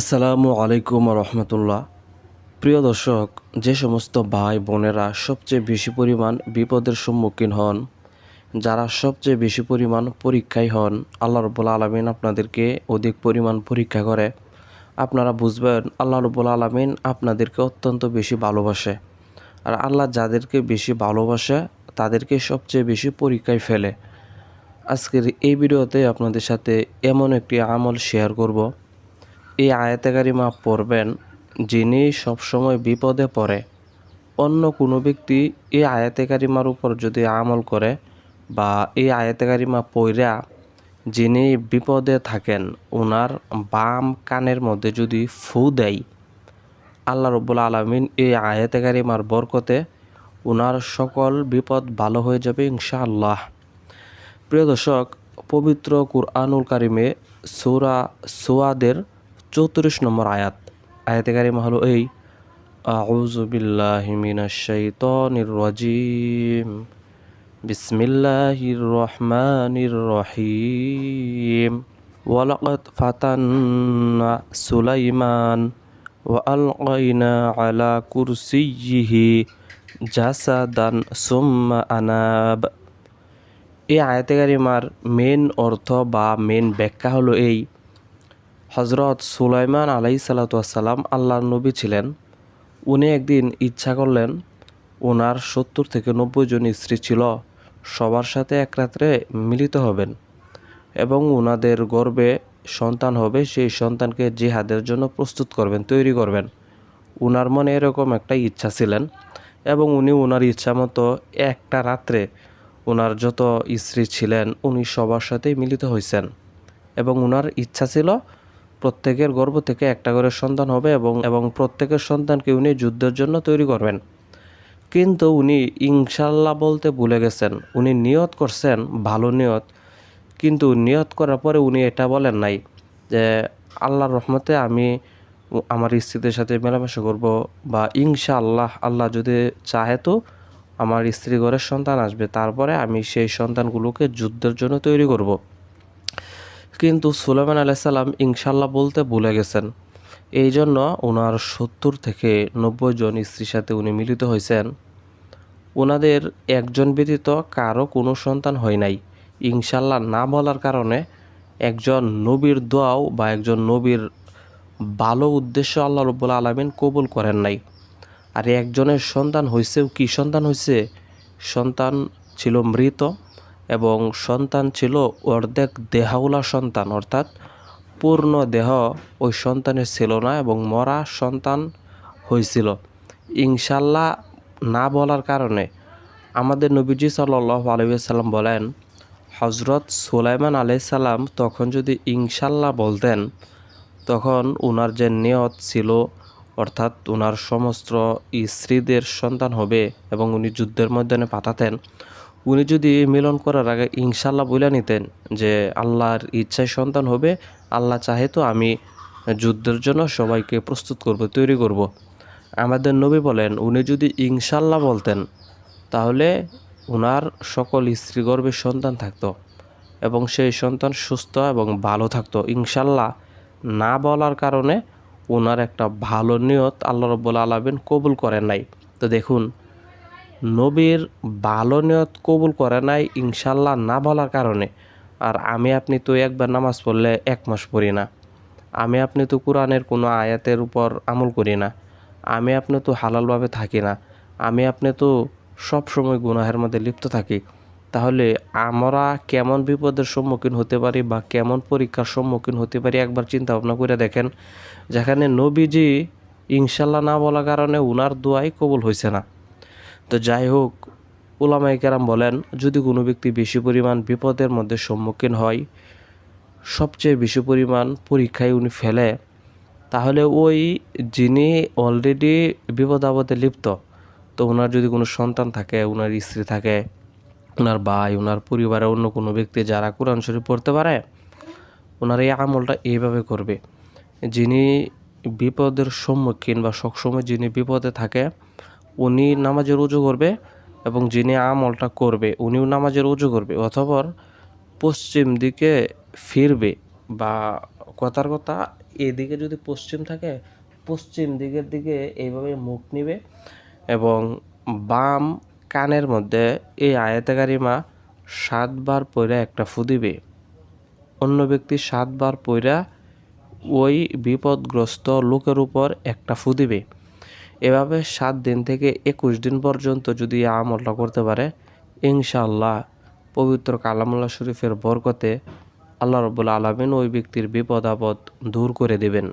আসসালামু আলাইকুম রহমতুল্লাহ। প্রিয় দর্শক, যে সমস্ত ভাই বোনেরা সবচেয়ে বেশি পরিমাণ বিপদের সম্মুখীন হন, যারা সবচেয়ে বেশি পরিমাণ পরীক্ষায় হন, আল্লাহ রব্বুল আলমিন আপনাদেরকে অধিক পরিমাণ পরীক্ষা করে। আপনারা বুঝবেন, আল্লাহ রব্বুল আলমিন আপনাদেরকে অত্যন্ত বেশি ভালোবাসে। আর আল্লাহ যাদেরকে বেশি ভালোবাসে, তাদেরকে সবচেয়ে বেশি পরীক্ষায় ফেলে। আজকের এই ভিডিওতে আপনাদের সাথে এমন একটি আমল শেয়ার করব এই আয়াতে মা পড়বেন যিনি সবসময় বিপদে পড়ে। অন্য কোনো ব্যক্তি এই আয়াতে কারিমার উপর যদি আমল করে বা এই আয়াতে কারিমা পইরা যিনি বিপদে থাকেন ওনার বাম কানের মধ্যে যদি ফু দেয়, আল্লাহ রব্বুল আলমিন এই আয়াতে কারিমার বরকতে ওনার সকল বিপদ ভালো হয়ে যাবে ইনশাআল্লাহ। প্রিয় দর্শক, পবিত্র কুরআনুল কারিমে সৌরা সোয়াদের চৌত্রিশ নম্বর আয়াত আয়াতে কারিমা হলো এই আউযু বিল্লাহি মিনাশ শাইতানির রাজিম বিসমিল্লাহির রহমানির রহিম ওয়ালাকাদ ফাতান্না সুলাইমান وألقينا على كرسيه جسدا ثم أناب এই আয়াতে কারিমার মেন অর্থ বা মেন ব্যাখ্যা হলো এই হজরত সুলাইমান আলাই সালাতাম আল্লাহর নবী ছিলেন। উনি একদিন ইচ্ছা করলেন ওনার সত্তর থেকে নব্বই জন স্ত্রী ছিল, সবার সাথে এক রাত্রে মিলিত হবেন এবং ওনাদের গর্বে সন্তান হবে, সেই সন্তানকে জিহাদের জন্য প্রস্তুত করবেন, তৈরি করবেন। উনার মনে এরকম একটা ইচ্ছা ছিলেন এবং উনি ওনার ইচ্ছা মতো একটা রাত্রে ওনার যত স্ত্রী ছিলেন, উনি সবার সাথেই মিলিত হয়েছেন এবং ওনার ইচ্ছা ছিল প্রত্যেকের গর্ভ থেকে একটা করে সন্তান হবে এবং এবং প্রত্যেকের সন্তানকে উনি যুদ্ধের জন্য তৈরি করবেন। কিন্তু উনি ইনশাল্লাহ বলতে ভুলে গেছেন। উনি নিয়ত করছেন, ভালো নিয়ত। কিন্তু নিয়ত করার পরে উনি এটা বলেন নাই যে, আল্লাহর রহমতে আমি আমার স্ত্রীদের সাথে মেলামেশা করব বা ইনশা আল্লাহ আল্লাহ যদি চাহে তো আমার স্ত্রী ঘরের সন্তান আসবে। তারপরে আমি সেই সন্তানগুলোকে যুদ্ধের জন্য তৈরি করব। কিন্তু সুলেমান আলাইসাল্লাম ইনশাল্লাহ বলতে ভুলে গেছেন। এই জন্য ওনার সত্তর থেকে নব্বই জন স্ত্রীর সাথে উনি মিলিত হয়েছেন। ওনাদের একজন ব্যতীত কারও কোনো সন্তান হয় নাই। ইনশাল্লাহ না বলার কারণে একজন নবীর দোয়াও বা একজন নবীর ভালো উদ্দেশ্য আল্লাহ রব্বুল আলমিন কবুল করেন নাই। আর একজনের সন্তান হয়েছেও কি সন্তান হয়েছে সন্তান ছিল মৃত। এবং সন্তান ছিল অর্ধেক দেহাউলা সন্তান, অর্থাৎ পূর্ণ দেহ ওই সন্তানের ছিল না এবং মরা সন্তান হয়েছিল। ইনশাল্লাহ না বলার কারণে আমাদের নবীজি সাল্লাহ আলহিসাল্লাম বলেন হজরত সুলাইমান আলাইসাল্লাম তখন যদি ইনশাল্লাহ বলতেন, তখন ওনার যে নিয়ত ছিল, অর্থাৎ ওনার সমস্ত স্ত্রীদের সন্তান হবে এবং উনি যুদ্ধের ময়দানে পাঠাতেন উনি যদি মিলন করার আগে ইনশাল্লাহ বলে নিতেন যে আল্লাহর ইচ্ছায় সন্তান হবে, আল্লাহ চাহে তো আমি যুদ্ধের জন্য সবাইকে প্রস্তুত করব, তৈরি করব। আমাদের নবী বলেন, উনি যদি ইনশাল্লাহ বলতেন, তাহলে ওনার সকল স্ত্রী গর্ভের সন্তান থাকতো এবং সেই সন্তান সুস্থ এবং ভালো থাকতো ইনশাল্লাহ না বলার কারণে ওনার একটা ভালো নিয়ত আল্লাহ রব্বুল আলমিন কবুল করেন নাই তো দেখুন নবীর ভালো নিয়ত কবুল করে নাই, ইনশাল্লাহ না বলার কারণে। আর আমি, আপনি তো একবার নামাজ পড়লে এক মাস পড়ি না। আমি, আপনি তো কোরআনের কোনো আয়াতের উপর আমল করি না। আমি, আপনি তো হালালভাবে থাকি না। আমি, আপনি তো সব সময় গুনাহের মধ্যে লিপ্ত থাকি। তাহলে আমরা কেমন বিপদের সম্মুখীন হতে পারি বা কেমন পরীক্ষার সম্মুখীন হতে পারি একবার চিন্তা ভাবনা করে দেখেন। যেখানে নবীজি ইনশাল্লাহ না বলার কারণে উনার দোয়াই কবুল হয়েছে না। তো যাই হোক ওলামাই কেরাম বলেন, যদি কোনো ব্যক্তি বেশি পরিমাণ বিপদের মধ্যে সম্মুখীন হয়, সবচেয়ে বেশি পরিমাণ পরীক্ষায় উনি ফেলে, তাহলে ওই যিনি অলরেডি বিপদ আপদে লিপ্ত, তো ওনার যদি কোনো সন্তান থাকে, ওনার স্ত্রী থাকে, ওনার ভাই, ওনার পরিবারে অন্য কোনো ব্যক্তি যারা কোরআন শরীফ পড়তে পারে, ওনার এই আমলটা এইভাবে করবে। যিনি বিপদের সম্মুখীন বা সবসময় যিনি বিপদে থাকে উনি নামাজের উজু করবে এবং যিনি আমলটা করবে, উনিও নামাজের উজু করবে অথবা পশ্চিম দিকে ফিরবে বা কথার কথা এদিকে যদি পশ্চিম থাকে, পশ্চিম দিকের দিকে এইভাবে মুখ নিবে এবং বাম কানের মধ্যে এই আয়াতে কারিমা সাতবার পইরা একটা ফু দিবে। অন্য ব্যক্তি সাতবার পইরা ওই বিপদগ্রস্ত লোকের উপর একটা ফু দিবে। এভাবে সাত দিন থেকে একুশ দিন পর্যন্ত যদি আমলটা করতে পারে ইনশাল্লাহ পবিত্র কালামুল্লা শরীফের বরকতে আল্লাহ রবুল্লা আলমিন ওই ব্যক্তির বিপদ আপদ দূর করে দেবেন।